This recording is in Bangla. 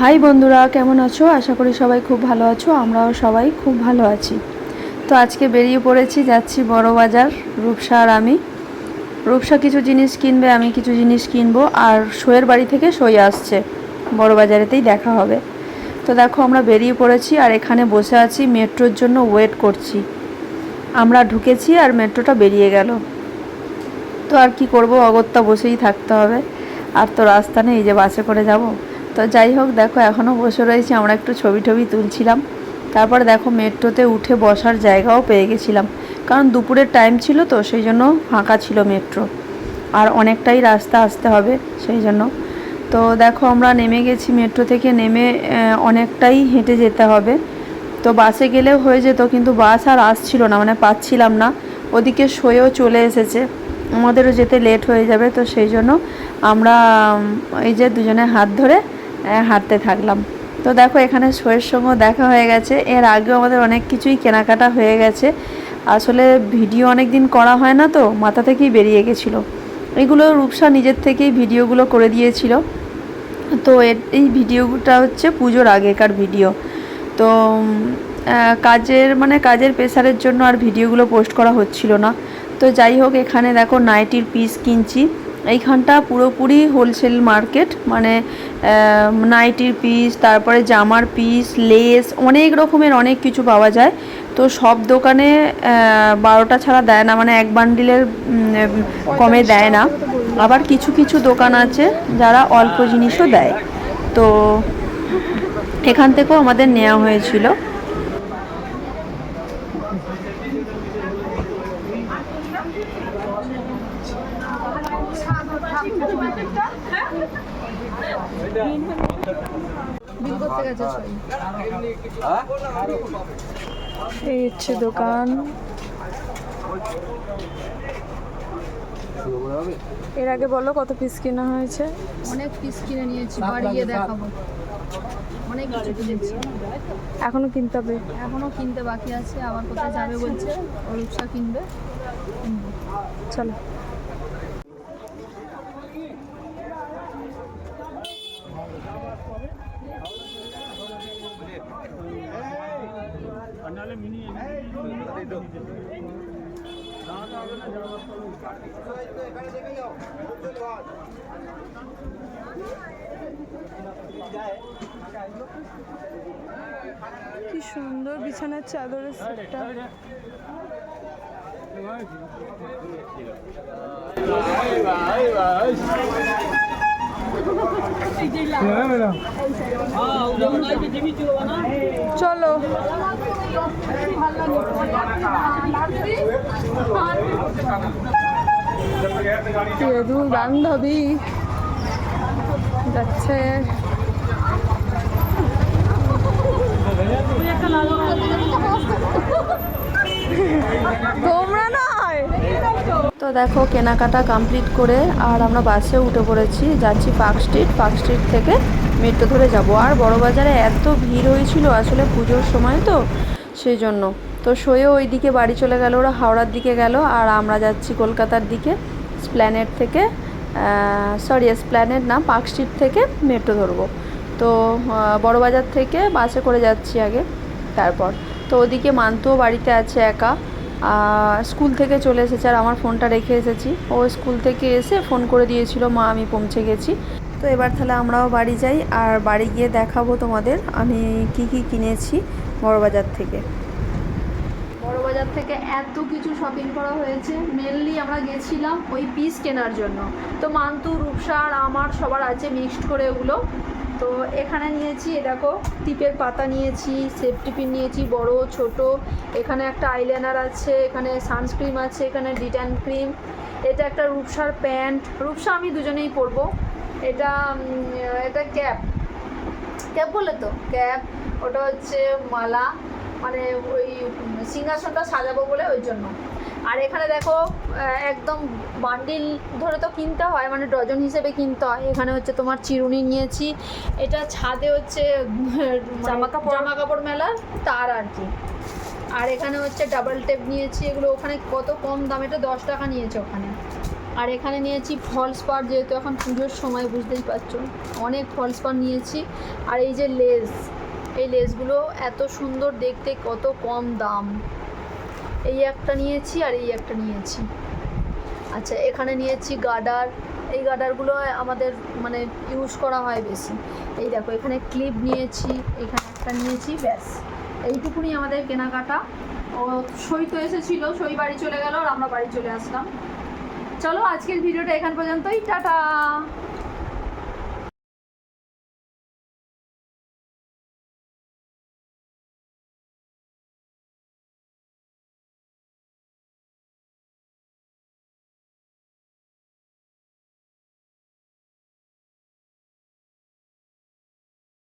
হাই বন্ধুরা, কেমন আছো? আশা করি সবাই খুব ভালো আছো, আমরাও সবাই খুব ভালো আছি। তো আজকে বেরিয়ে পড়েছি, যাচ্ছি বড় বাজার, রূপসা আর আমি। রূপসা কিছু জিনিস কিনবে, আমি কিছু জিনিস কিনবো, আর সইয়ের বাড়ি থেকে সই আসছে। বড় বাজারেতেই দেখা হবে। তো দেখো, আমরা বেরিয়ে পড়েছি, আর এখানে বসে আছি, মেট্রোর জন্য ওয়েট করছি। আমরা ঢুকেছি, আর মেট্রোটা বেরিয়ে গেল। তো আর কি করব, অগত্যা বসেই থাকতে হবে। আর তো রাস্তা নেই যে বাসে করে যাব। তো যাই হোক, দেখো এখনও বসে রয়েছি, আমরা একটু ছবি টবি তুলছিলাম। তারপর দেখো মেট্রোতে উঠে বসার জায়গাও পেয়ে গেছিলাম। কারণ দুপুরের টাইম ছিল তো, সেই জন্য ফাঁকা ছিল মেট্রো। আর অনেকটাই রাস্তা আসতে হবে, সেই জন্য। তো দেখো আমরা নেমে গেছি, মেট্রো থেকে নেমে অনেকটাই হেঁটে যেতে হবে। তো বাসে গেলেও হয়ে যেত, কিন্তু বাস আর আসছিল না মানে পাচ্ছিলাম না। ওদিকে সয়েও চলে এসেছে। আমাদেরও যেতে লেট হয়ে যাবে, তো সেই জন্য আমরা এই যে দুজনে হাত ধরে হাঁটতে থাকলাম। তো দেখো, এখানে শোয়ের সঙ্গেও দেখা হয়ে গেছে। এর আগেও আমাদের অনেক কিছুই কেনাকাটা হয়ে গেছে। আসলে ভিডিও অনেক দিন করা হয় না তো, মাথা থেকেই বেরিয়ে গেছিল। এগুলো রূপসা নিজের থেকেই ভিডিওগুলো করে দিয়েছিল। তো এই ভিডিওটা হচ্ছে পুজোর আগেকার ভিডিও। তো কাজের মানে কাজের প্রেসারের জন্য আর ভিডিওগুলো পোস্ট করা হচ্ছিল না। তো যাই হোক, এখানে দেখো নাইটির পিস কিনছি। এইখানটা পুরোপুরি হোলসেল মার্কেট মানে নাইটির পিস তারপরে জামার পিস লেস অনেক রকমের অনেক কিছু পাওয়া যায়। তো সব দোকানে বারোটা ছাড়া দেয় না মানে এক বান্ডিলের কমে দেয় না। আবার কিছু কিছু দোকান আছে যারা অল্প জিনিসও দেয়। তো এখান থেকেও আমাদের নেওয়া হয়েছিল। এই হচ্ছে দোকান। এর আগে বলো কত পিস কেনা হয়েছে? অনেক পিস কিনে নিয়েছি বাড়ি গিয়ে দেখাবো। অনেক কিছু কিনেছি। এখনও কিনতে হবে? এখনও কিনতে বাকি আছে আবার কোথায় যাবে বলছে? ও রূপসা কিনবে কিনবো। চলো। কি সুন্দর বিছানার চাদরের সেটটা। চলো। বান্ধবী যাচ্ছে। তো দেখো কেনাকাটা কমপ্লিট করে আর আমরা বাসে উঠে পড়েছি। যাচ্ছি পার্ক স্ট্রিট পার্ক স্ট্রিট থেকে মেট্রো ধরে যাব। আর বড় বাজারে এত ভিড় হয়েছিল আসলে পুজোর সময় তো সেই জন্য। তো সয়েও ওই দিকে বাড়ি চলে গেল ওরা হাওড়ার দিকে গেল আর আমরা যাচ্ছি কলকাতার দিকে স্প্ল্যানেট থেকে সরি স্প্ল্যানেট না পার্ক স্ট্রিট থেকে মেট্রো ধরবো। তো আহ, বড় বাজার থেকে বাসে করে যাচ্ছি আগে তারপর। তো ওদিকে মান্তুও বাড়িতে আছে একা। স্কুল থেকে চলে এসেছে আর আমার ফোনটা রেখে এসেছি। ও স্কুল থেকে এসে ফোন করে দিয়েছিল, মা, আমি পৌঁছে গেছি। তো এবার তাহলে আমরাও বাড়ি যাই আর বাড়ি গিয়ে দেখাবো তোমাদের আমি কি কি কিনেছি বড়বাজার থেকে। বড়বাজার থেকে এত কিছু শপিং করা হয়েছে। মেনলি আমরা গেছিলাম ওই পিস কেনার জন্য। তো মান্তু, রূপসা আর আমার সবার আছে মিক্সড করে ওগুলো। তো এখানে নিয়েছি দেখো, টিপের পাতা নিয়েছি, সেফ পিন নিয়েছি, বড়, ছোট। এখানে একটা আইলাইনার আছে, এখানে সানস্ক্রিম আছে, এখানে ডিট্যান ক্রিম। এটা একটা রূপসার প্যান্ট। রূপসা আমি দুজনেই পরবো। এটা এটা ক্যাপ। ক্যাপ বলে তো? ক্যাপ, ওটা হচ্ছে মালা। মানে ওই সিংহাসনটা সাজাবো বলে ওই জন্য। আর এখানে দেখো একদম বান্ডিল ধরে তো কিনতে হয় মানে ডজন হিসেবে কিনতে হয়। এখানে হচ্ছে তোমার চিরুনি নিয়েছি। এটা ছাদে হচ্ছে জামা কাপড় জামা কাপড় মেলার তার আর কি। আর এখানে হচ্ছে ডাবল টেপ নিয়েছি এগুলো ওখানে কত কম দাম এটা দশ টাকা নিয়েছে ওখানে। আর এখানে নিয়েছি ফলস পার যেহেতু এখন পুজোর সময় বুঝতেই পারছ। অনেক ফলস পার নিয়েছি। আর এই যে লেস এই লেসগুলো এত সুন্দর দেখতে কত কম দাম। এই একটা নিয়েছি আর এই একটা নিয়েছি। আচ্ছা এখানে নিয়েছি গার্ডার এই গার্ডারগুলো আমাদের মানে ইউজ করা হয় বেশি। এই দেখো, এখানে ক্লিপ নিয়েছি, এখানে একটা নিয়েছি, ব্যাস। এইটুকুনি আমাদের কেনাকাটা। ও, সই তো এসেছিল, সই বাড়ি চলে গেল আর আমরা বাড়ি চলে আসলাম। চলো, আজকের ভিডিওটা এখান পর্যন্তই। টাটা!